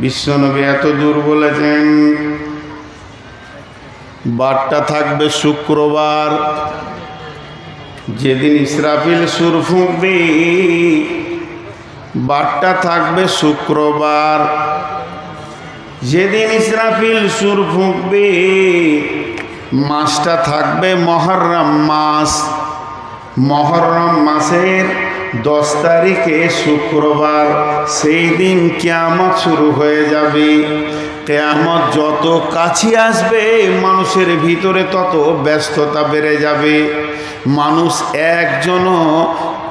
বিশ্বনবী এত দূর বলেছেন, বারটা থাকবে শুক্রবার। যেদিন ইসরাফিল সুর ফুঁকবে, বারটা থাকবে শুক্রবার। যেদিন ইসরাফিল সুর ফুঁকবে, মাসটা থাকবে মহরম মাস। মহরম মাসের দশ তারিখে শুক্রবার, সেই দিন কেয়ামত শুরু হয়ে যাবে। কেয়ামত যত কাছে আসবে, মানুষের ভিতরে তত ব্যস্ততা বেড়ে যাবে। মানুষ একজনও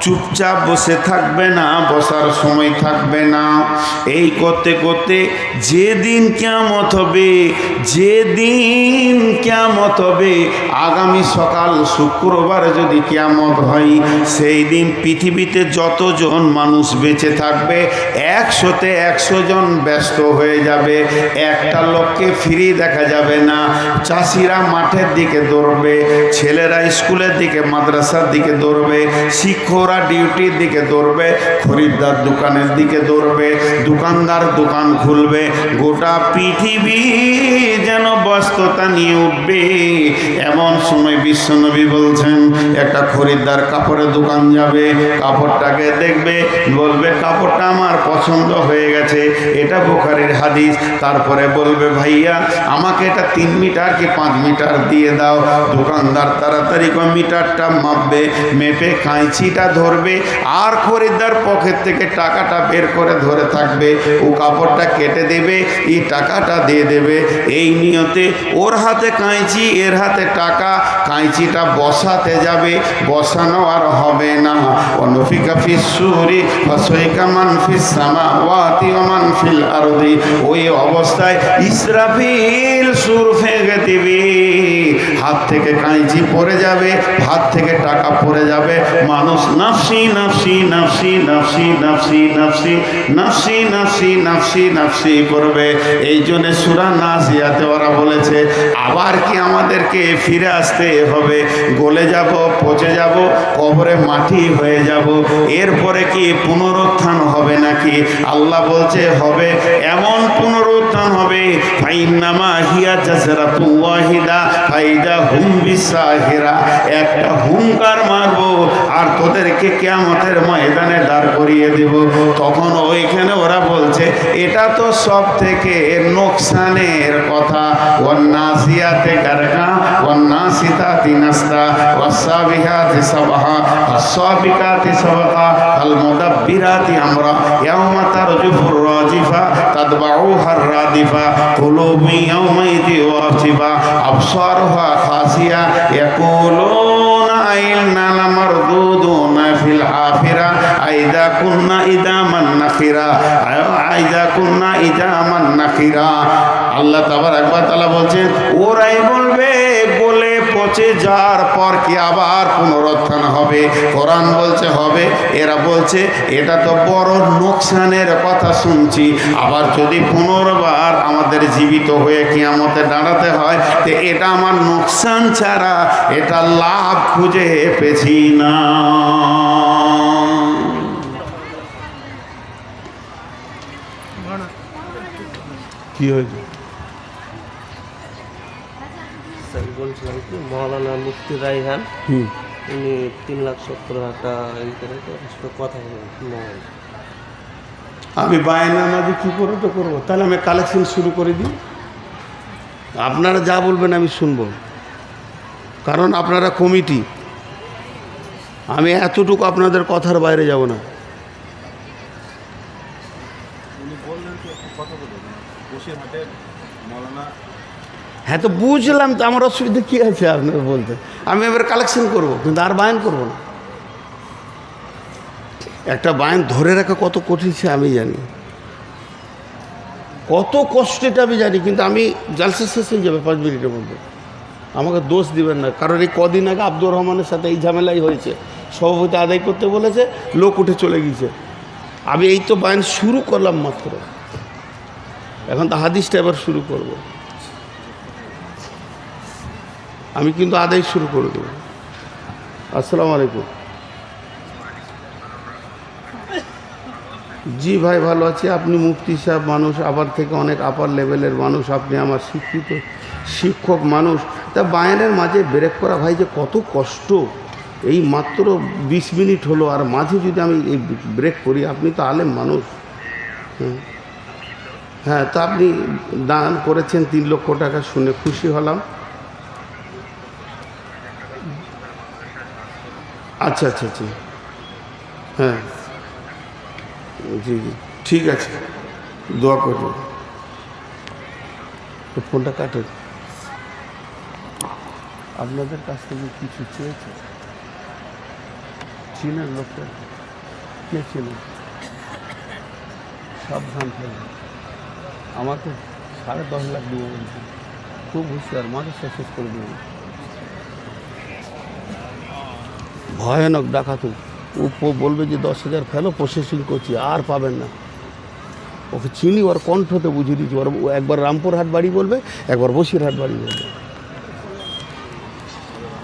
চুপচাপ বসে থাকবে না, বসার সময় থাকবে না। এই করতে করতে যেদিন কেমত হবে, যেদিন কেমত হবে, আগামী সকাল শুক্রবার যদি কেমত হয়, সেই দিন পৃথিবীতে যতজন মানুষ বেঁচে থাকবে, একশোতে একশো জন ব্যস্ত হয়ে যাবে। একটা লোককে ফ্রি দেখা যাবে না। চাষিরা মাঠের দিকে দৌড়বে, ছেলেরা স্কুলের দিকে, মাদ্রাসার দিকে দৌড়বে, শিক্ষকরা ডিউটির দিকে দৌড়বে, খরিদ্দার দোকানের দিকে দৌড়বে, দোকানদার দোকান খুলবে, গোটা পৃথিবী যেন ব্যস্ততা নিয়ে উঠবে। এমন সময় বিশ্বনবী বলছেন, একটা খরিদ্দার কাপড়ের দোকান যাবে, কাপড়টাকে দেখবে, বলবে, কাপড়টা আমার পছন্দ হয়ে গেছে, এটা বোখারের হাদিস। তারপরে বলবে, ভাইয়া, আমাকে এটা তিন মিটার কি পাঁচ মিটার দিয়ে দাও? দোকানদার তাড়াতাড়ি মিটারটা মাপবে, মেপে কাঁচিটা ধরবে, আর খরিদ্দার পকেট থেকে টাকাটা বের করে ধরে থাকবে, ও কাপড়টা কেটে দেবে, এই টাকাটা দিয়ে দেবে। এই নিয়তে ওর হাতে কাঁচি এর হাতে টাকা কাঁচিটা বসাতে যাবে, বসানো আর হবে না। অনফিকা ফিসুরি মান ফিস সামাওয়াতি ওয়া মান ফিল আরদি। ওই অবস্থায় ইসরাফিল সুর ফেঁকে দিবে। হাত থেকে কাঁচি পড়ে যাবে, হাত থেকে টাকা পড়ে যাবে, মানুষ নাফসি নাফসি নাফসি নাফসি নাফসি নাফসি নাফসি নাফসি নাফসি নাফসি করবে। এই জন্য সুরা নাসিয়াতে ওরা বলেছে, আবার কি আমাদেরকে ফিরে আসতে হবে? গলে যাব, পচে যাব, কবরে মাটি হয়ে যাব। এরপরে কি পুনরুত্থান হবে নাকি? আল্লাহ বলছে, হবে। এমন পুনরুত্থান হবে ফাইনামা হিয়া জাসরা ওয়াহিদা, ফাইদা হুম বিসাহিরা। একটা হুঙ্কার মারবো, আর তোদেরকে কেয়ামতের ময়দানে দাঁড় করিয়ে দেব। তখন ওইখানে ওরা বলছে, এটা তো সব থেকে নোকসানের কথা। ওয়ান্নাসিয়াতে গারকা ওয়ান্নাসিতাতি নাস্তা ওয়াসাবিহাতি সাবাহা, ওয়াসাবিকাতি সাবাকা আল মুদাব্বিরাতি আমরা। ইয়াউমা তারজুফুর রাজিফা তাতবাউহা রাদিফা, কুলুবি ইয়াউমাইদি ওয়াফিবা আবসারুহা খাসিয়া ইয়াকুলুনা إننا لمردودون في الحافرة أئذا كنا إداما نخرا أئذا كنا إداما نخرا আল্লাহ তাবার একবার তালা বলছেন ওরাই বলবে বলে পচে যাওয়ার পর কি আবার পুনরুত্থান হবে? কোরআন বলছে হবে, এরা বলছে, এটা তো বড় নোকসানের কথা শুনছি। আবার যদি পুনর্বার আমাদের জীবিত হয়ে কিয়ামতে দাঁড়াতে হয়, তো এটা আমার নোকসান ছাড়া এটা লাভ খুঁজে পেছি না। কি হয়েছে? মুফতি রাইহান উনি তিন লাখ সত্তর হাজার টাকা কথা বলেন আমি বায়নামাজি কী করব তো করব? তাহলে আমি কালেকশন শুরু করে দিই। আপনারা যা বলবেন আমি শুনব। কারণ আপনারা কমিটি আমি এতটুকু আপনাদের কথার বাইরে যাব না। হ্যাঁ তো বুঝলাম তো আমার অসুবিধা কী আছে আপনার বলতে। আমি এবার কালেকশন করব, কিন্তু আর বায়ন করব না। একটা বায়ন ধরে রাখা কত কঠিন সে আমি জানি। কত কষ্ট এটা আমি জানি, কিন্তু আমি জালসা শেষ হয়ে যাবে পাঁচ মিনিটের মধ্যে। আমাকে দোষ দিবেন না, কারণ এই কদিন আগে আব্দুর রহমানের সাথে এই ঝামেলাই হয়েছে। সভাপতি আদায় করতে বলেছে, লোক উঠে চলে গিয়েছে। আমি এই তো বায়ন শুরু করলাম মাত্র। এখন তো হাদিসটা এবার শুরু করব। আমি কিন্তু আদায় শুরু করে দেবো। আসসালামু আলাইকুম। জি ভাই, ভালো আছি। আপনি মুফতি সাহেব মানুষ, আবার থেকে অনেক আপার লেভেলের মানুষ, আপনি আমার শিক্ষিত শিক্ষক মানুষ। তা বায়ানের মাঝে ব্রেক করা ভাই যে কত কষ্ট। এই মাত্র বিশ মিনিট হলো, আর মাঝে যদি আমি এই ব্রেক করি, আপনি তো আলেম মানুষ। হুম। হ্যাঁ তা আপনি দান করেছেন তিন লক্ষ টাকা, শুনে খুশি হলাম। আচ্ছা আচ্ছা আচ্ছা। হ্যাঁ। জি জি। ঠিক আছে। দোয়া করব ফোনটা কাটে। আপনাদের কাছ থেকে কিছু চেয়েছে? চিনেন লোকটা? কে চিনেন? সাবধান থাকে আমাকে সাড়ে দশ লাখ দেবো খুব হুঁশিয়ার। মাথা শেষ করে দেবো ভয়ানক ডাকাতু। ও বলবে যে দশ হাজার ফেলো প্রসেসিং করছি, আর পাবেন না। ওকে চিনি, ওর কণ্ঠতে বুঝিয়ে দিচ্ছি ওর একবার রামপুরহাট বাড়ি বলবে, একবার বসিরহাট বাড়ি বলবে।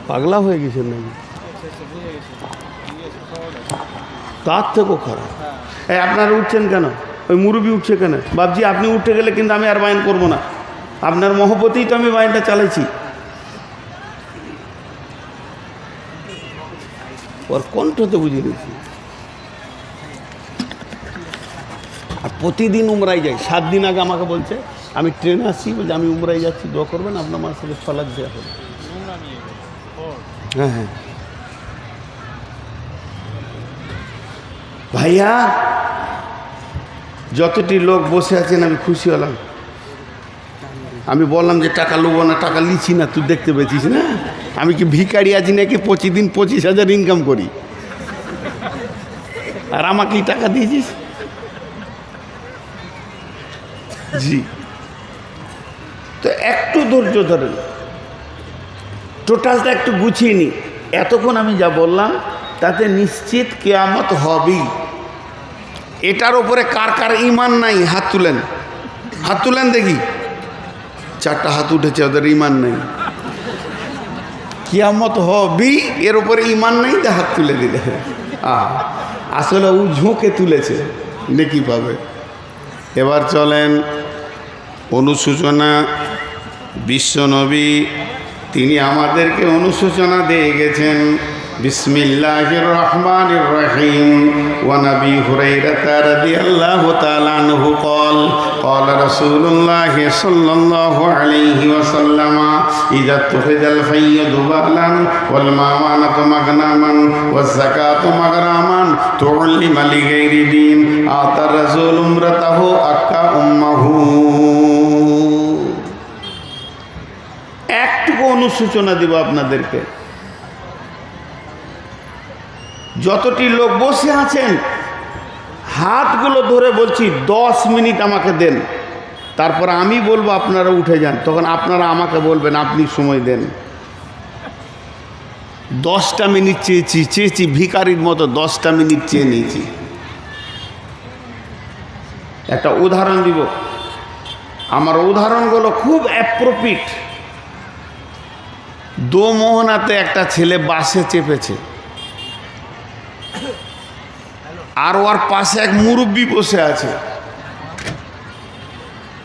পাগলা হয়ে গেছেন নাকি? তার থেকেও খারাপ। এই আপনারা উঠছেন কেন? ওই মুরুবি উঠছে কেন? বাবজি আপনি উঠে গেলে কিন্তু আমি আর বাইন করব না। আপনার মহব্বতেই তো আমি বাইনটা চালাইছি। ওর কণ্ঠতে বুঝিয়ে দিয়েছি। আর প্রতিদিন উমরাই যাই। সাত দিন আগে আমাকে বলছে, আমি ট্রেনে আসছি, বলছে, আমি উমরাই যাচ্ছি, দোয়া করবেন, আপনার মার সাথে ফলাক দেওয়া হবে। হ্যাঁ হ্যাঁ। ভাইয়া, যতটি লোক বসে আছেন, আমি খুশি হলাম। আমি বললাম যে, টাকা লোবো না, টাকা লিছি না, তুই দেখতে পেয়েছিস না? আমি কি ভিখারি আছি নাকি পঁচিশ দিন পঁচিশ হাজার ইনকাম করি? আর আমাকেই টাকা দিয়েছিস? জি। তো একটু ধৈর্য ধরেন। টোটালটা একটু গুছিয়ে নি এতক্ষণ আমি যা বললাম, তাতে নিশ্চিত কেয়ামত হবেই। এটার ওপরে কার কার ইমান নাই? হাত তুলেন। হাত তুলেন দেখি। চারটা হাত উঠেছে, ওদের ইমান নেই। কিয়ামত হবি, এর উপরে ইমান নেই তা হাত তুলে দিলে। আসলে ও ঝোঁকে তুলেছে নেকি পাবে? এবার চলেন অনুসূচনা বিশ্বনবী, তিনি আমাদেরকে অনুসূচনা দিয়ে গেছেন। বিসমিল্লাহির রহমানির রহিম ওয়া নবী হুরাইরা রাদিয়াল্লাহু তাআলা আনহু قال قال رسول الله صلى الله عليه وسلم إذا اتخذ الفي ذبالا والمامانة مغنما والزكاة مغراما تعلم لغير دين آتى الرسول امرته أكا أمه একটুকু অনুসূচনা দিব আপনাদেরকে যতটি লোক বসে আছেন, হাতগুলো ধরে বলছি, দশ মিনিট আমাকে দেন। তারপর আমি বলব, আপনারা উঠে যান। তখন আপনারা আমাকে বলবেন, আপনি সময় দেন। দশটা মিনিট চেয়েছি চেয়েছি ভিকারির মতো দশটা মিনিট চেয়ে নিয়েছি। একটা উদাহরণ দিব। আমার উদাহরণগুলো খুব অ্যাপ্রোপ্রিট দোমোহনাতে একটা ছেলে বাসে চেপেছে। আর ওর পাশে এক মুরব্বি বসে আছে।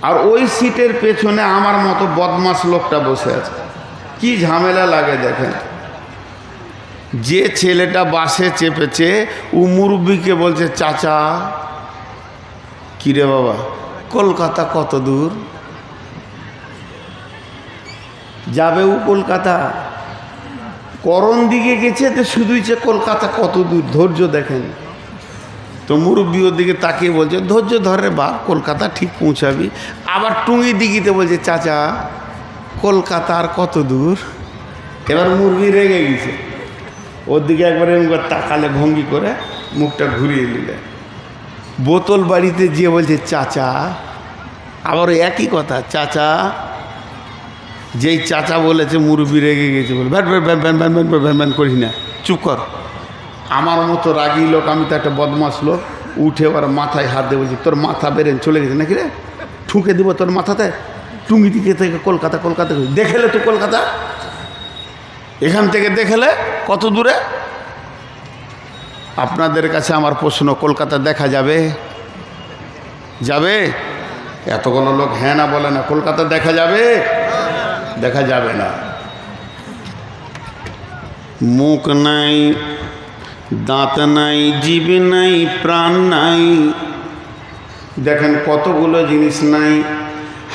আর ওই সিটের পেছনে আমার মতো বদমাস লোকটা বসে আছে। কি ঝামেলা লাগে দেখেন। যে ছেলেটা বাসে চেপেছে, ও মুরব্বিকে বলছে, চাচা, কিরে বাবা, কলকাতা কত দূর? যাবে ও কলকাতা? করণ দিকে গেছে তো শুধুই যে কলকাতা কত দূর, ধৈর্য দেখেন। তো মুরব্বীর দিকে তাকিয়ে বলছে ধৈর্য ধরে বা কলকাতা ঠিক পৌঁছাবি আবার টুঙ্গি দিঘিতে বলছে চাচা কলকাতার কত দূর এবার মুরগি রেগে গেছে ওর দিকে একবার এমন তাকালে ভঙ্গি করে মুখটা ঘুরিয়ে নিলে বোতল বাড়িতে যেয়ে বলছে চাচা আবার একই কথা চাচা যেই চাচা বলেছে মুরব্বী রেগে গেছে বলে bat bat ban ban ban ban ban ban করিস না চুপ কর আমার মতো রাগী লোক, আমি তো একটা বদমাস লোক, উঠে ওর মাথায় হাত দিয়ে বলছি, তোর মাথা বেরেন চলে গেছে নাকি রে? ঠুকে দিব তোর মাথাতে? টুঙ্গি দিকে থেকে কলকাতা কলকাতা দেখেলে তো কলকাতা। এখান থেকে দেখেলে কত দূরে? আপনাদের কাছে আমার প্রশ্ন, কলকাতা দেখা যাবে? যাবে? এতগুলো লোক হ্যাঁ না বলে না, কলকাতা দেখা যাবে? দেখা যাবে না। মুখ নাই দাঁত নাই, জীব নাই, প্রাণ নাই। দেখেন কতগুলো জিনিস নাই।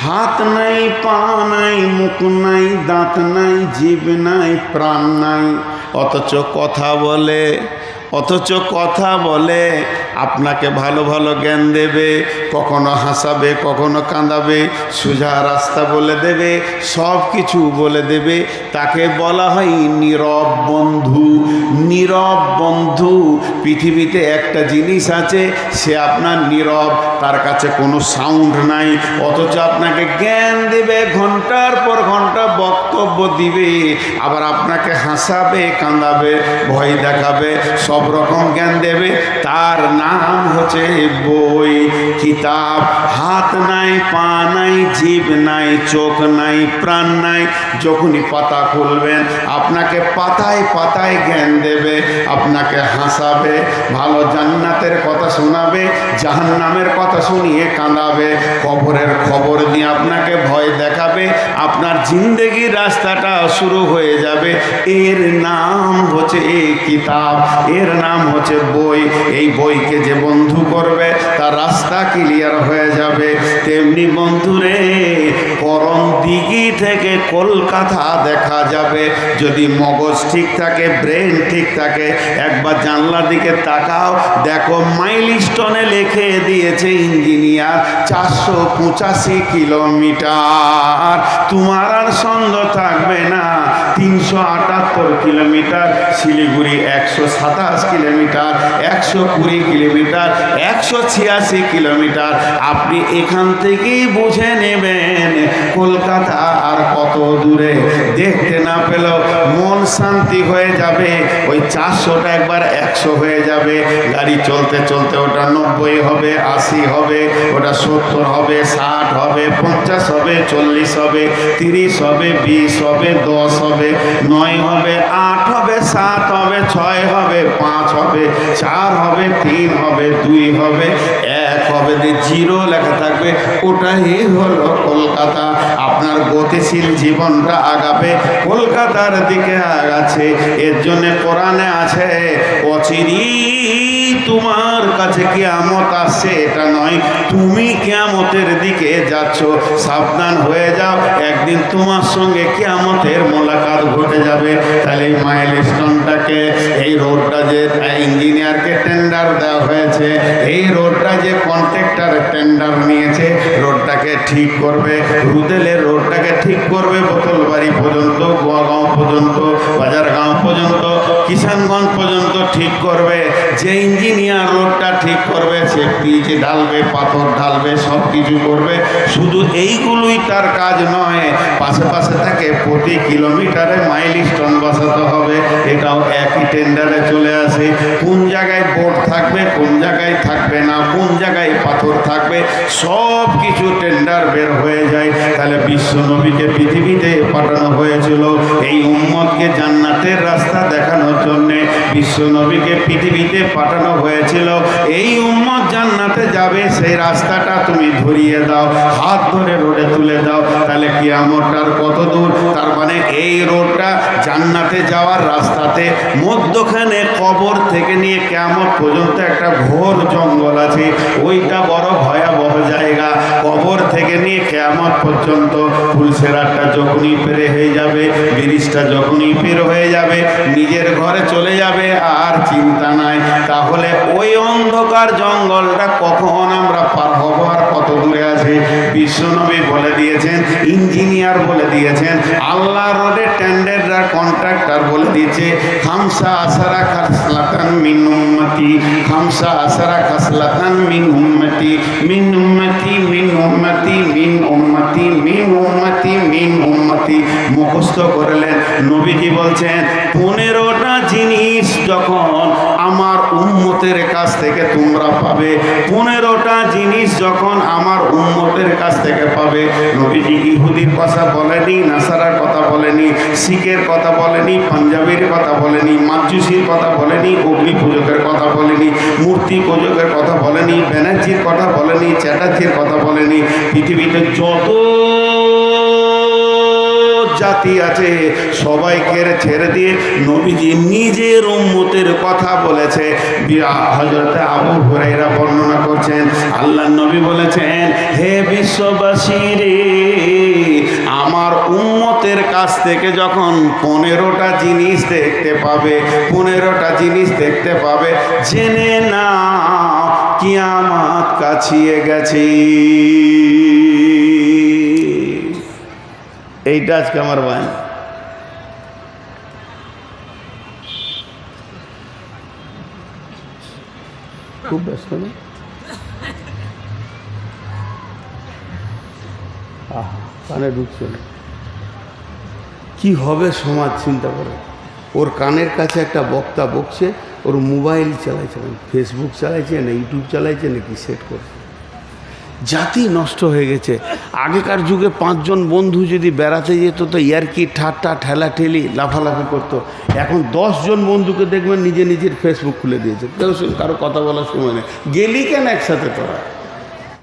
হাত নাই, পা নাই, মুখ নাই, দাঁত নাই, জীব নাই, প্রাণ নাই। অথচ কথা বলে, অথচ কথা বলে আপনাকে ভালো ভালো জ্ঞান দেবে, কখনো হাসাবে, কখনো কাঁদাবে, সোজা রাস্তা বলে দেবে সব কিছু বলে দেবে। তাকে বলা হয় নীরব বন্ধু। নীরব বন্ধু, পৃথিবীতে একটা জিনিস আছে, সে আপনার নীরব, তার কাছে কোনো সাউন্ড নাই, অথচ আপনাকে জ্ঞান দেবে, ঘণ্টার পর ঘণ্টা বক্তব্য দিবে, আবার আপনাকে হাসাবে, কাঁদাবে, ভয় দেখাবে, সব রকম জ্ঞান দেবে, তার নাম হচ্ছে বই। কিতাব হাত নাই, পা নাই, জীব নাই, চোখ নাই, প্রাণ নাই। যখনই পাতা খুলবেন, আপনাকে পাতায় পাতায় জ্ঞান দেবে, আপনাকে হাসাবে, ভালো জান্নাতের কথা শোনাবে, জাহান্নামের কথা শুনিয়ে কাঁদাবে, কবরের খবর দিয়ে আপনাকে ভয় দেখাবে, আপনার জিন্দেগির রাস্তাটা শুরু হয়ে যাবে। এর নাম হচ্ছে এই কিতাব, এর নাম হচ্ছে বই। এই বইকে যে বন্ধু করবে, তার রাস্তা ক্লিয়ার হয়ে যাবে। তেমনি বন্ধুরে করম দিঘি থেকে কলকাতা দেখা যাবে। যদি মগজ ঠিক থাকে ব্রেন ঠিক থাকে, একবার জানলার দিকে তাকাও। দেখো মাইল স্টোনে লিখে দিয়েছে ইঞ্জিনিয়ার চারশো পঁচাশি কিলোমিটার। তোমার আর সন্দেহ থাকবে না। তিনশো আটাত্তর কিলোমিটার, শিলিগুড়ি একশো সাতাশ কিলোমিটার, একশো কুড়ি কিলোমিটার একশো ছিয়াশি কিলোমিটার। আপনি এখান থেকেই বুঝে নেবেন কলকাতা আর কত দূরে। দেখতে না পেলেও মন শান্তি হয়ে যাবে। ওই চারশোটা একবার একশো হয়ে যাবে। গাড়ি চলতে চলতে ওটা নব্বই হবে, আশি হবে, ওটা সত্তর হবে, ষাট হবে, পঞ্চাশ হবে, চল্লিশ হবে, তিরিশ হবে, বিশ হবে, দশ হবে, নয় হবে, আট হবে, সাত হবে, ছয় হবে, পাঁচ হবে, চার হবে, তিন হবে, দুই হবে, এক হবে, দিয়ে জিরো লেখা থাকবে। ওটাই হলো কলকাতা। আপনার গতিশীল জীবনটা আগাবে, কলকাতার দিকে আগাচ্ছে। এর জন্য কোরআনে আছে অচিরি তোমার কাছে কেয়ামত আসছে, এটা নয়। তুমি কেয়ামতের দিকে যাচ্ছ, সাবধান হয়ে যাও। একদিন তোমার সঙ্গে কেয়ামতের মোলাকাত ঘটে যাবে। তাহলে এই মাইল স্টোনটাকে এই রোডটা যে ইঞ্জিনিয়ারকে টেন্ডার দেওয়া হয়েছে, এই রোডটা যে কন্ট্রাক্টর টেন্ডার নিয়েছে রোডটাকে ঠিক করবে। রুদেলের রোডটাকে ঠিক করবে বোতলবাড়ি পর্যন্ত, গোয়াগাঁও পর্যন্ত, বাজারগাঁও পর্যন্ত, কিষানগঞ্জ পর্যন্ত ঠিক করবে। যে ইঞ্জিনিয়ার রোডটা ঠিক করবে সে পিচ ঢালবে, পাথর ঢালবে, সব কিছু করবে, শুধু এইগুলোই তার কাজ নয়। পাশে পাশে থাকে প্রতি কিলোমিটারে মাইল স্টোন বসাতে হবে। এটাও একই টেন্ডারে চলে আসে। কোন জায়গায় বোর্ড থাকবে, কোন জায়গায় থাকবে না, কোন জায়গায় পাথর থাকবে, সব কিছু টেন্ডার বের হয়ে যায়। তাহলে বিশ্ব নবীকে পৃথিবীতে পাঠানো হয়েছিল এই উম্মতকে জান্নাতের রাস্তা দেখানোর জন্যে। বিশ্ব নবীকে পৃথিবীতে পাঠানো হয়েছিল। এই উম্মত জান্নাতে যাবে, সেই রাস্তাটা তুমি ধরিয়ে দাও, হাত ধরে রোডে তুলে দাও, তাহলে কি আমরটার কত দূর? তার মানে এই রোডটা জান্নাতে যাওয়ার রাস্তাতে মধ্যখানে কবর থেকে নিয়ে কেমন পর্যন্ত একটা ঘোর জঙ্গল আছে, ওইটা বড় ভয়াবহ জায়গা। কবর থেকে নিয়ে কেয়ামত পর্যন্ত ফুলসেরাটা যখনই পেরে হয়ে যাবে, ব্রিজটা যখনই পের হয়ে যাবে, নিজের ঘরে চলে যাবে, আর চিন্তা নাই। তাহলে ওই অন্ধকার জঙ্গলটা কখন আমরা পার হব আর আছে বিশ্বনবী বলে দিয়েছেন, ইঞ্জিনিয়ার বলে দিয়েছেন, আল্লাহ রোডে টেন্ডাররা, কন্ট্রাক্টর বলে দিয়েছে, খামসা আসারা খাসলাতান মিন উম্মতি, খামসা আসারা খাসলাতান মিন উম্মতি মিন উম্মতি মিন উম্মতি মিন উম্মতি মিন উম্মতি মিন উম্মতি। মুখস্থ করলেন, নবীজি বলছেন, পনেরোটা জিনিস যখন আমার উম্মতের কাছ থেকে তোমরা পাবে, পনেরোটা জিনিস যখন আমার উম্মতের কাছ থেকে পাবে। নবীজি ইহুদির কথা বলেনি, নাসারার কথা বলেনি, শিখের কথা বলেনি, পাঞ্জাবির কথা বলেনি মাজুসির কথা বলেনি, অগ্নি পূজকের কথা বলেনি, মূর্তি পূজকের কথা বলেনি, ব্যানার্জির কথা বলেনি, চ্যাটার্জির কথা বলেনি। পৃথিবীতে যত জাতি আছে, সবাইকে ছেড়ে দিয়ে নবীজি নিজের উম্মতের কথা বলেছে। হজরতে আবু হুরাইরা বর্ণনা করছেন, আল্লাহ নবী বলেছেন, হে বিশ্ববাসী রে, আমার উম্মতের কাছ থেকে যখন পনেরোটা জিনিস দেখতে পাবে, পনেরোটা জিনিস দেখতে পাবে, জেনে না কিয়ামাত কাছিয়ে গেছে। এইটা আজকে আমার বায়ন খুব ব্যস্ত না? কানে ঢুকছে না। কি হবে সমাজ, চিন্তা করে। ওর কানের কাছে একটা বক্তা বকছে, ওর মোবাইল চালাইছে না ফেসবুক চালাইছে, না ইউটিউব চালাইছে, নাকি সেট করছে। জাতি নষ্ট হয়ে গেছে। আগেকার যুগে পাঁচজন বন্ধু যদি বেড়াতে যেত, তো ইয়ারকি, ঠাট্টা ঠেলা ঠেলি লাফালাফি করতো। এখন দশজন বন্ধুকে দেখবেন নিজে নিজের ফেসবুক খুলে দিয়েছে। কেউ কারও কথা বলার সময় নেই। গেলি কেন একসাথে তোরা?